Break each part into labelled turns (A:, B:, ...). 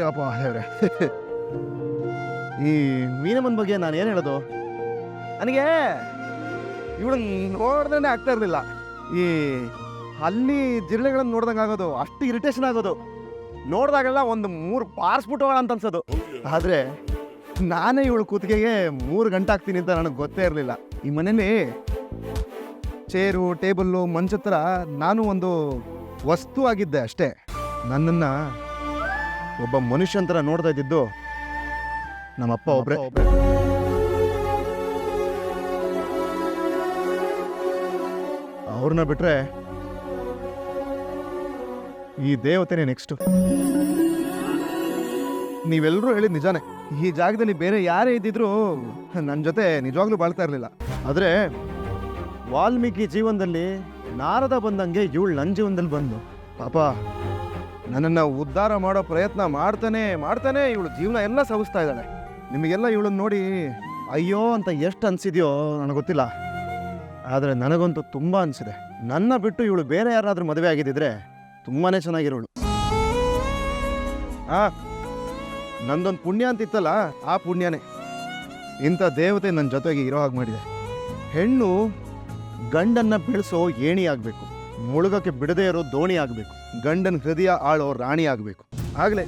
A: ಅಪ್ಪ ದೇವ್ರೆ ಈ ಮೀನಮ್ಮನ ಬಗ್ಗೆ ನಾನು ಏನು ಹೇಳೋದು? ನನಗೆ ಇವಳು ನೋಡಿದ್ರೆ ಆಗ್ತಾ ಇರಲಿಲ್ಲ. ಈ ಅಲ್ಲಿ ಜಿರಳೆಗಳನ್ನ ನೋಡ್ದಂಗೆ ಆಗೋದು, ಅಷ್ಟು ಇರಿಟೇಷನ್ ಆಗೋದು. ನೋಡಿದಾಗೆಲ್ಲ ಒಂದು ಮೂರು ಪಾರ್ಸ್ಬಿಟ್ಟವಳ ಅಂತ ಅನ್ಸೋದು. ಆದರೆ ನಾನೇ ಇವಳು ಕೂತಿಗೆಗೆ ಮೂರು ಗಂಟೆ ಆಗ್ತೀನಿ ಅಂತ ನನಗೆ ಗೊತ್ತೇ ಇರಲಿಲ್ಲ. ಈ ಮನೇಲಿ ಚೇರು ಟೇಬಲ್ಲು ಮಂಚತ್ರ ನಾನು ಒಂದು ವಸ್ತು ಆಗಿದ್ದೆ ಅಷ್ಟೇ. ನನ್ನನ್ನು ಒಬ್ಬ ಮನುಷ್ಯನ ಥರ ನೋಡ್ತಾ ಇದ್ದಿದ್ದು ನಮ್ಮಪ್ಪ ಒಬ್ಬರೇ ಅವ್ರನ್ನ ಬಿಟ್ರೆ ಈ ದೇವತೆನೇ ನೆಕ್ಸ್ಟು ನೀವೆಲ್ಲರೂ ಹೇಳಿದ ನಿಜಾನೇ ಈ ಜಾಗದಲ್ಲಿ ಬೇರೆ ಯಾರೇ ಇದ್ದಿದ್ರು ನನ್ನ ಜೊತೆ ನಿಜವಾಗ್ಲೂ ಬಾಳ್ತಾ ಇರಲಿಲ್ಲ. ಆದರೆ ವಾಲ್ಮೀಕಿ ಜೀವನದಲ್ಲಿ ನಾರದ ಬಂದಂಗೆ ಇವಳು ನನ್ನ ಜೀವನದಲ್ಲಿ ಬಂದು ಪಾಪ ನನ್ನನ್ನು ಉದ್ಧಾರ ಮಾಡೋ ಪ್ರಯತ್ನ ಮಾಡ್ತಾನೆ ಮಾಡ್ತಾನೆ, ಇವಳು ಜೀವನ ಎಲ್ಲ ಸವಿಸ್ತಾ ಇದ್ದಾಳೆ. ನಿಮಗೆಲ್ಲ ಇವಳನ್ನ ನೋಡಿ, ಅಯ್ಯೋ ಅಂತ ಎಷ್ಟು ಅನಿಸಿದೆಯೋ ನನಗೆ ಗೊತ್ತಿಲ್ಲ. ಆದರೆ ನನಗಂತೂ ತುಂಬ ಅನಿಸಿದೆ. ನನ್ನ ಬಿಟ್ಟು ಇವಳು ಬೇರೆ ಯಾರಾದರೂ ಮದುವೆ ಆಗಿದ್ದಿದ್ರೆ ತುಂಬಾ ಚೆನ್ನಾಗಿರೋಳು. ಆ, ನಂದೊಂದು ಪುಣ್ಯ ಅಂತಿತ್ತಲ್ಲ, ಆ ಪುಣ್ಯನೇ. ಇಂಥ ದೇವತೆ ನನ್ನ ಜೊತೆಗೆ ಇರೋ ಹಾಗೆ ಮಾಡಿದೆ. ಹೆಣ್ಣು ಗಂಡನ್ನು ಬೆಳೆಸೋ ಏಣಿ ಆಗಬೇಕು. ಮುಳುಗಕ್ಕೆ ಬಿಡದೇ ಇರೋ ದೋಣಿ ಆಗಬೇಕು. ಗಂಡನ ಹೃದಯ ಆಳೋ ರಾಣಿ ಆಗಬೇಕು. ಆಗಲೇ.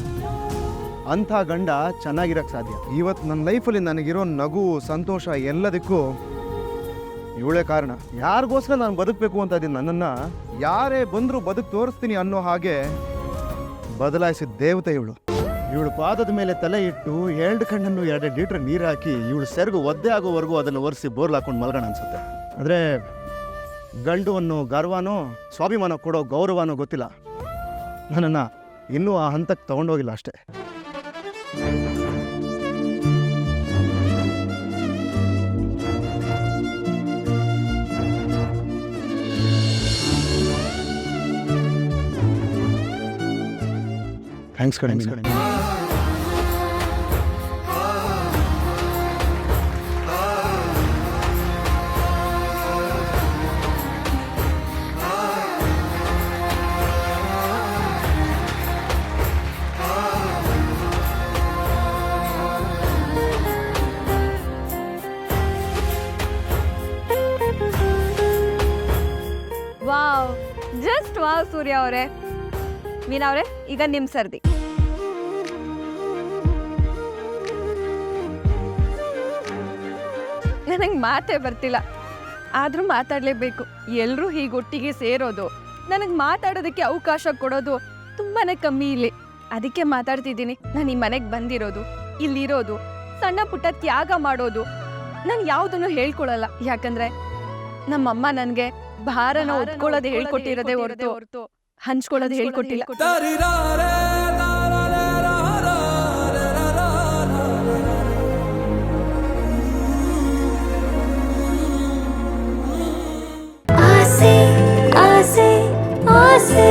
A: ಅಂಥ ಗಂಡ ಚೆನ್ನಾಗಿರಕ್ಕೆ ಸಾಧ್ಯ. ಇವತ್ತು ನನ್ನ ಲೈಫಲ್ಲಿ ನನಗಿರೋ ನಗು, ಸಂತೋಷ ಎಲ್ಲದಕ್ಕೂ ಇವಳೇ ಕಾರಣ. ಯಾರಿಗೋಸ್ಕರ ನಾನು ಬದುಕಬೇಕು ಅಂತ ಇದ್ದೀನಿ? ನನ್ನನ್ನು ಯಾರೇ ಬಂದರೂ ಬದುಕು ತೋರಿಸ್ತೀನಿ ಅನ್ನೋ ಹಾಗೆ ಬದಲಾಯಿಸಿದ ದೇವತೆ ಇವಳು. ಇವಳು ಪಾದದ ಮೇಲೆ ತಲೆ ಇಟ್ಟು ಎರಡು ಕಣ್ಣನ್ನು ಎರಡು ಲೀಟ್ರ್ ನೀರು ಹಾಕಿ ಇವಳು ಸೆರಗು ಒದ್ದೆ ಆಗೋವರೆಗೂ ಅದನ್ನು ಒರೆಸಿ ಬೋರ್ಲ್ ಹಾಕೊಂಡು ಮಲಗೋಣ ಅನ್ಸುತ್ತೆ. ಆದರೆ ಗಂಡು ಅನ್ನೋ ಗರ್ವನೋ, ಸ್ವಾಭಿಮಾನ ಕೊಡೋ ಗೌರವನೋ ಗೊತ್ತಿಲ್ಲ. ನನ್ನನ್ನು ಇನ್ನೂ ಆ ಹಂತಕ್ಕೆ ತಗೊಂಡೋಗಿಲ್ಲ ಅಷ್ಟೇ. ಥ್ಯಾಂಕ್ಸ್ ಕಣೆ
B: ವಾವ್ ಸೂರ್ಯ ಅವರೇ. ಮೀನಾ ಅವರೇ, ಈಗ ನಿಮ್ಮ ಸರ್ದಿ. ನನಗೆ ಮಾತೇ ಬರ್ತಿಲ್ಲ. ಆದರೂ ಮಾತಾಡಲೇಬೇಕು. ಎಲ್ಲರೂ ಹೀಗೆ ಒಟ್ಟಿಗೆ ಸೇರೋದು, ನನಗೆ ಮಾತಾಡೋದಕ್ಕೆ ಅವಕಾಶ ಕೊಡೋದು ತುಂಬಾನೇ ಕಮ್ಮಿ ಇಲ್ಲಿ. ಅದಕ್ಕೆ ಮಾತಾಡ್ತಿದ್ದೀನಿ. ನಾನು ಈ ಮನೆಗೆ ಬಂದಿರೋದು, ಇಲ್ಲಿರೋದು, ಸಣ್ಣ ಪುಟ್ಟ ತ್ಯಾಗ ಮಾಡೋದು. ನಾನು ಯಾವುದನ್ನು ಹೇಳ್ಕೊಳಲ್ಲ. ಯಾಕಂದ್ರೆ ನಮ್ಮಮ್ಮ ನನಗೆ ಭಾರನ ಒಪ್ಕೊಳ್ಳೋದು ಹೇಳ್ಕೊಟ್ಟಿರೋದೇ ಹೊರತು ಹಂಚ್ಕೊಳ್ಳೋದು ಹೇಳ್ಕೊಟ್ಟಿಲ್ಲ
C: ಆಸೆ ಆಸೆ ಆಸೆ